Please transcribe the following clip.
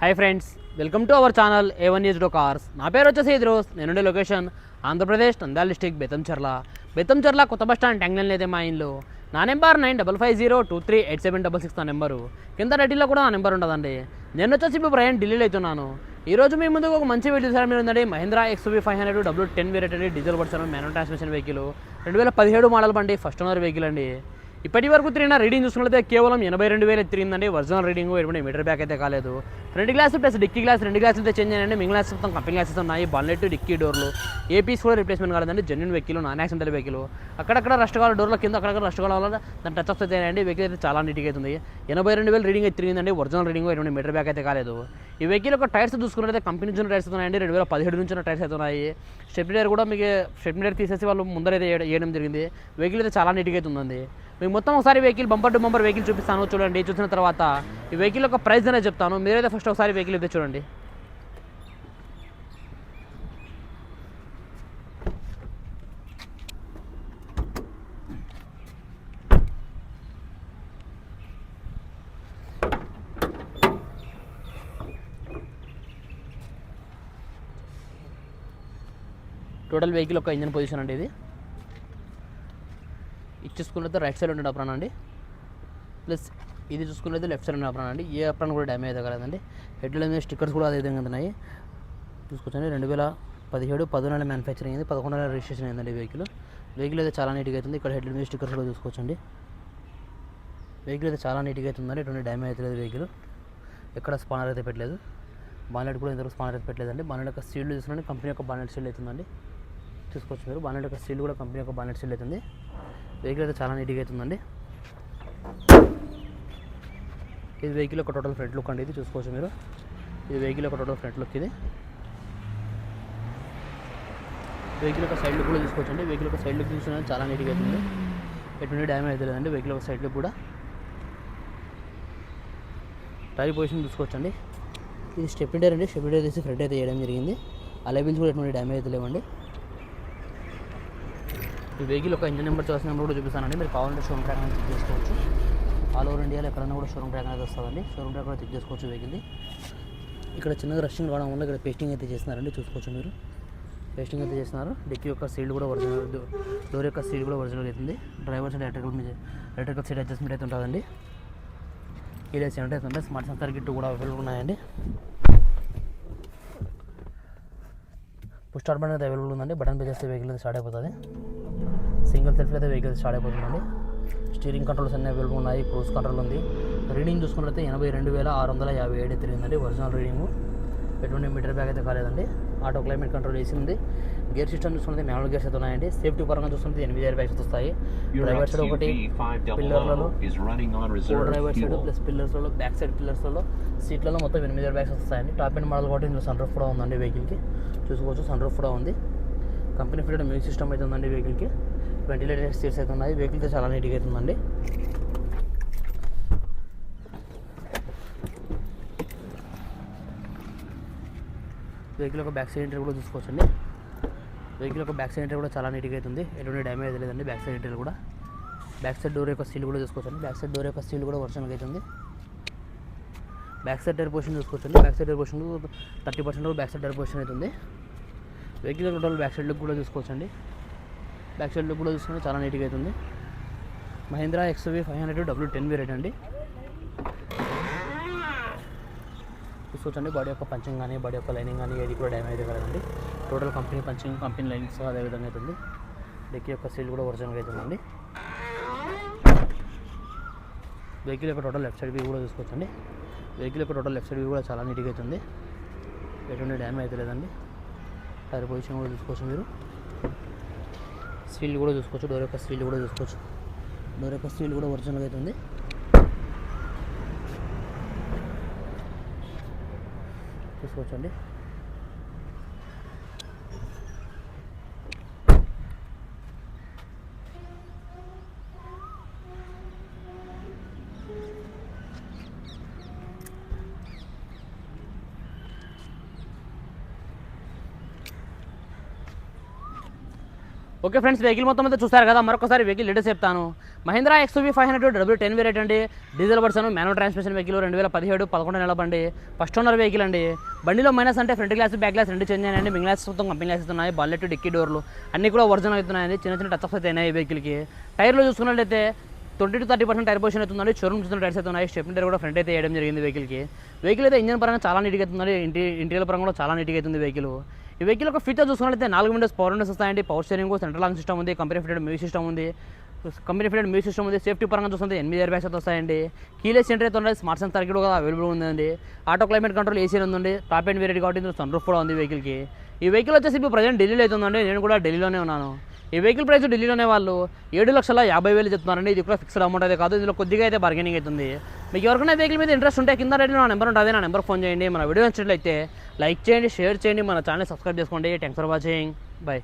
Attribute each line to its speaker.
Speaker 1: Hi friends welcome to our channel A one is do cars నా పేరు వచ్చేసి ఇద్రోస్. నేనుండే లొకేషన్ ఆంధ్రప్రదేశ్ నంద్యాల డిస్టిక్ బెతంచెర్ల బెతంచెర్ల కొత్త బస్ స్టాండ్ ట్యాంగ్లైన్ అయితే మా ఇంట్లో నా number nine double five zero two three eight seven double six నా నెంబరు. కింద రెడ్డిలో కూడా నా నెంబర్ ఉండదండి. నేను వచ్చేసి ఇప్పుడు ప్రయాణం ఢిల్లీలో అవుతున్నాను ఈరోజు మీ ముందుకు ఒక మంచి వీడియో సార్ మీరు ఉందండి Mahindra XUV five hundred W ten variant diesel version manual transmission vehicle రెండు వేల పదిహేడు మోడల్ బండి ఫస్ట్ ఓనర్ వెహికల్ అండి. ఇప్పటి వరకు తిరిగిన రీడింగ్ చూసుకున్నట్లయితే కేవలం ఎనభై రెండు వేలు తిరిగిందండి. ఒరిజినల్ రీడింగ్ ఎటువంటి మీటర్ బ్యాక్ అయితే కాలేదు. Front glass plus dickey glass రెండు గ్లాసులు అయితే చేంజ్ అయ్యండి మిగిలిన గ్లాస్ మొత్తం కంపెనీ గ్లాసెస్ ఉన్నాయి. బల్లెట్ డిక్కీ డోర్లు ఏ పీస్ కూడా రిప్లేస్మెంట్ కాలేదండి. Genuine vehicle non accidental vehicle అక్కడక్కడ రస్ట్ కావాలి డోర్ల కింద అక్కడక్కడ రస్ట్ కావాలి వల్ల దాని టచ్ అప్స్ అయితే అండి వెహికల్ అయితే చాలా నీట్గా అవుతుంది ఎనభై రెండు వేలు రీడింగ్ అయితే తిరిగిందండి. ఒరిజినల్ రీడింగ్ ఎటువంటి మీటర్ బ్యాక్ అయితే కాలేదు. ఈ వెహికల్ యొక్క టైర్స్ చూసుకున్నట్లయితే కంపెనీ నుంచి టైర్స్ ఉన్నాయండి. రెండు వేల పదిహేడు నుంచి టైర్స్ అయితే ఉన్నాయి. స్టెప్ టైర్ కూడా మీకు స్టెప్ టైర్ తీసేసి వాళ్ళు ముందరైతే వేయడం జరిగింది. వెహికల్ అయితే చాలా నీట్గా అయితే ఉందండి. మీకు మొత్తం ఒకసారి vehicle bumper to bumper vehicle చూపిస్తాను చూడండి. చూసిన తర్వాత ఈ వెహికల్ యొక్క ప్రైస్ అనేది చెప్తాను. మీరైతే ఫస్ట్ ఒకసారి వెహికల్ అయితే చూడండి. టోటల్ వెహికల్ ఒక ఇంజన్ పొజిషన్ అండి ఇది. ఇది చూసుకున్నట్లయితే రైట్ సైడ్ ఉండే అప్రాన్ అండి. ప్లస్ ఇది చూసుకున్నది లెఫ్ట్ సైడ్ ఉండే అప్రాన్ అండి. ఏ అప్రాన్ కూడా డ్యామేజ్ అయితే కలదండి. మీద స్టిక్కర్స్ కూడా అదే విధంగా ఉన్నాయి. చూసుకోవచ్చండి రెండు వేల పదిహేడు పదకొండు మ్యానుఫ్యాక్చరింగ్ అయింది. పదకొండు నెలల రిజిస్ట్రేషన్ అయిందండి వెహికల్ వెహికల్ అయితే చాలా నీట్గా అవుతుంది ఇక్కడ హెడ్ మీద స్టిక్కర్స్ కూడా చూసుకోవచ్చండి. వెహికల్ అయితే చాలా నీట్గా అవుతుందండి ఎటువంటి డ్యామేజ్ అయితే లేదు వెహికల్ ఎక్కడ స్పానర్ అయితే పెట్టలేదు. బానెట్ కూడా ఇంతవరకు స్పానర్ అయితే పెట్టలేదండి. బానెట్ యొక్క సీల్డ్ చూసుకుని కంపెనీ యొక్క బానెట్ సీల్ అవుతుందండి. చూసుకోవచ్చు మీరు. బానెట్ యొక్క సీల్ కూడా కంపెనీ యొక్క బానెట్ సీల్ అవుతుంది. వెహికల్ అయితే చాలా నీట్గా అవుతుందండి. ఇది వెహికల్ యొక్క టోటల్ ఫ్రంట్ లుక్ అండి. ఇది చూసుకోవచ్చు మీరు. ఇది వెహికల్ యొక్క టోటల్ ఫ్రంట్ లుక్ ఇది. వెహికల్ యొక్క సైడ్ లుక్ కూడా చూసుకోవచ్చు అండి వెహికల్ యొక్క సైడ్ లుక్ చూసినా చాలా నీట్గా అవుతుంది. ఎటువంటి డ్యామేజ్ అయితే లేదండి. వెహికల్ యొక్క సైడ్ లుక్ కూడా. టైర్ పొజిషన్ చూసుకోవచ్చండి. ఇది స్టెప్ టైర్ అండి. స్టెప్ టైర్ తీసి ఫ్రెడ్ అయితే చేయడం జరిగింది. ఆ లెవెల్స్ కూడా ఎటువంటి డ్యామేజ్ అయితే లేవండి. ఈ వెహికల్ ఒక ఇంజన్ నెంబర్ చూసిన నెంబర్ కూడా చూపిస్తానండి. మీరు కావాలంటే షోరూమ్ ట్రాక్ అనేది చెక్ చేసుకోవచ్చు. ఆల్ ఓవర్ ఇండియాలో ఎక్కడైనా కూడా షోరూమ్ ట్రాక్ అనేది వస్తుందండి. షోరూమ్ ట్రాక్ కూడా చెక్ చేసుకోవచ్చు వెహికల్ది ఇక్కడ చిన్నగా రషింగ్ రావడం వల్ల ఇక్కడ పేస్టింగ్ అయితే చేస్తున్నారండి. చూసుకోవచ్చు మీరు. పేస్టింగ్ అయితే చేస్తున్నారు. డిక్కీ యొక్క సీల్ కూడా ఒరిజినల్ డోర్ యొక్క సీల్ కూడా ఒరిజినల్ అవుతుంది. Driver side electrical electrical side adjustment అయితే ఉంటుందండి. ఈడే సెవెంటీ అయితే ఉంటాయి స్మార్ట్ సెన్సార్ గిట్ కూడా అవైలబుల్ ఉన్నాయండి. పుష్ స్టార్ట్ బటన్ అయితే అవైలబుల్ ఉందండి. బటన్ ప్రెస్ చేస్తే వెహికల్ అయితే స్టార్ట్ అయిపోతుంది. సింగిల్ సెల్ఫ్ అయితే వెహికల్ స్టార్ట్ అయిపోతుందండి. స్టీరింగ్ కంట్రోల్స్ అన్నీ అవైలబుల్ ఉన్నాయి. క్రూజ్ కంట్రోల్ ఉంది. రీడింగ్ చూసుకున్నట్లయితే ఎనభై రెండు వేల ఆరు వందల యాభై ఏడు తిరిగిందండి. ఒరిజినల్ రీడింగ్ ఎటువంటి మీటర్ బ్యాగ్ అయితే కాలేదండి. ఆటో క్లైమేట్ కంట్రోల్ వేసి ఉంది. గేర్ సిస్టమ్ చూసుకుంటే మాన్యువల్ గేర్స్ అయితే ఉన్నాయండి. సేఫ్టీ పరంగా చూసుకుంటే ఎనిమిది ఎయిర్ బ్యాగ్స్ వస్తాయి. డ్రైవర్ సైడ్ ఒకటి పిల్లర్లలో
Speaker 2: XUV500 is running on
Speaker 1: four
Speaker 2: reserve
Speaker 1: driver side. Plus పిల్లర్స్లో back side పిల్లర్స్లో సీట్లలో మొత్తం ఎనిమిది ఎయిర్ బ్యాగ్స్ వస్తాయండి. టాప్ అండ్ మోడల్ కాబట్టి ఇందులో సన్ రూఫ్ కూడా ఉందండి వెహికల్కి చూసుకోవచ్చు సన్ రూఫ్ కూడా ఉంది. కంపెనీ ఫిటెడ్ మ్యూజిక్ సిస్టమ్ అయితే ఉందండి వెహికల్కి వెంటిలేటెడ్ సీట్స్ అయితే ఉన్నాయి. వెహికల్ అయితే చాలా నీట్గా అయితే వెహికల్ యొక్క బ్యాక్ సైడ్ ఇంటర్ కూడా చూసుకోవచ్చండి వెహికల్ యొక్క బ్యాక్ సైడ్ ఇంటర్ కూడా చాలా నీట్గా అవుతుంది ఎటువంటి డ్యామేజ్ లేదండి బ్యాక్ సైడ్ ఇంటర్ కూడా బ్యాక్ సైడ్ డోర్ యొక్క సీల్ కూడా చూసుకోవచ్చండి బ్యాక్ సైడ్ డోర్ యొక్క సీల్ కూడా వర్షన్గా అవుతుంది బ్యాక్ సైడ్ డైర్ పోర్షన్ చూసుకోవచ్చండి back side tyre position thirty percent back side tyre portion అవుతుంది vehicle total back side look కూడా చూసుకోవచ్చండి బ్యాక్ సైడ్ లుక్ కూడా చూసుకుంటే చాలా నీట్గా అవుతుంది Mahindra XUV five hundred W ten variant అండి చూసుకోవచ్చండి బాడీ యొక్క పంచింగ్ కానీ బాడీ యొక్క లైనింగ్ కానీ ఏది కూడా డ్యామేజ్ కదండి total company punching company linings అదే విధంగా అవుతుంది. డెక్కి యొక్క సీల్ కూడా ఒరిజినల్గా అవుతుందండి. వెహికల్ యొక్క టోటల్ లెఫ్ట్ సైడ్ వ్యూ కూడా చూసుకోవచ్చండి. వెహికల్ యొక్క టోటల్ లెఫ్ట్ సైడ్ వ్యూ కూడా చాలా నీట్గా అవుతుంది. ఎటువంటి డ్యామేజ్ అయితే లేదండి. టైర్ పొజిషన్ కూడా చూసుకోవచ్చు మీరు. స్టీల్ కూడా చూసుకోవచ్చు. డోర్ యొక్క స్టీల్ కూడా చూసుకోవచ్చు. డోర్ యొక్క స్టీల్ కూడా ఒరిజినల్గా అవుతుంది. చూసుకోవచ్చండి ఓకే ఫ్రెండ్స్ వెహికల్ మొత్తం అయితే చూస్తారు కదా మరొకసారి వెహికల్ డీటెయిల్స్ చెప్తాను. Mahindra XUV five hundred W ten variant అండి. Diesel version manual transmission vehicle రెండు వేల పదిహేడు పదకొండు నెలల బండి. ఫస్ట్ ఓనర్ వెహికల్ అండి. బండిలో మైనస్ అంటే ఫ్రంట్ గ్లాస్ బ్యాక్ గ్లాస్ రెండు చేంజ్ అయినాయండి. మిగిలిన గ్లాస్ మొత్తం కంపెనీ గ్లాస్ ఉన్నాయి బల్లెట్ డిక్కీ డోర్లు అన్ని కూడా ఒరిజినల్ అవుతున్నాయండి చిన్న చిన్న టచ్ అయితే అయినాయి వెహికల్కి టైర్లు చూసుకున్నట్లయితే twenty to thirty percent tyre position అవుతుందండి షోరూమ్ చూసిన టైర్స్ అయితే ఉన్నాయి. స్టెప్ టైర్ కూడా ఫ్రంట్ అయితే వేయడం జరిగింది వెహికల్కి వెహికల్ అయితే ఇంజన్ పరంగా చాలా నీట్గా అవుతుంది ఇంటి ఇంటీరియర్ పరంగా కూడా చాలా నీట్గా అవుతుంది వెహికల్ ఈ వెహికల్ ఒక ఫీచర్ చూసుకున్నట్లయితే నాలుగు విండోస్ పవర్ విండోస్ వస్తాయండి. Power steering central lock system ఉంది కంపెనీ ఫిటెడ్ మ్యూజిక్ సిస్టమ్ ఉంది. కంపెనీ ఫిటెడ్ మ్యూజిక్ సిస్టమ్ ఉంది. సేఫ్టీ పరంగా చూస్తుంటే ఎనిమిది ఇయర్ బ్యాగ్స్ వస్తాయండి. కీలెస్ ఎంట్రీ అయితే ఉన్నాయి స్మార్ట్ సెన్స్ కూడా అవైలబుల్ ఉందండి. ఆటో క్లైమేట్ కంట్రోల్ ఏసీ ఉందండి. టాప్ అండ్ వేరియట్ కాబట్టి సన్ రూఫ్ కూడా ఉంది వెహికల్కి ఈ వెహికల్ వచ్చేసి ఇప్పుడు ప్రజెంట్ ఢిల్లీలో అవుతుందండి నేను కూడా ఢిల్లీలోనే ఉన్నాను. ఈ వెహికల్ ప్రైస్ ఢిల్లీలోనే వాళ్ళు ఏడు లక్షల యాభై వేలు చెప్తున్నారండి. ఇది కూడా ఫిక్స్డ్ అమౌంట్ అయితే కాదు. ఇందులో కొద్దిగా అయితే బార్గెనింగ్ అవుతుంది మీకు ఎవరికైనా వెహికల్ మీద ఇంట్రెస్ట్ ఉంటే కింద రెడీ నా నెంబర్ ఉంటుంది నా నెంబర్ ఫోన్ చేయండి. మన వీడియో నచ్చినట్లయితే లైక్ చేయండి షేర్ చేయండి మన ఛానల్ సబ్స్క్రైబ్ చేసుకోండి. Thanks for watching bye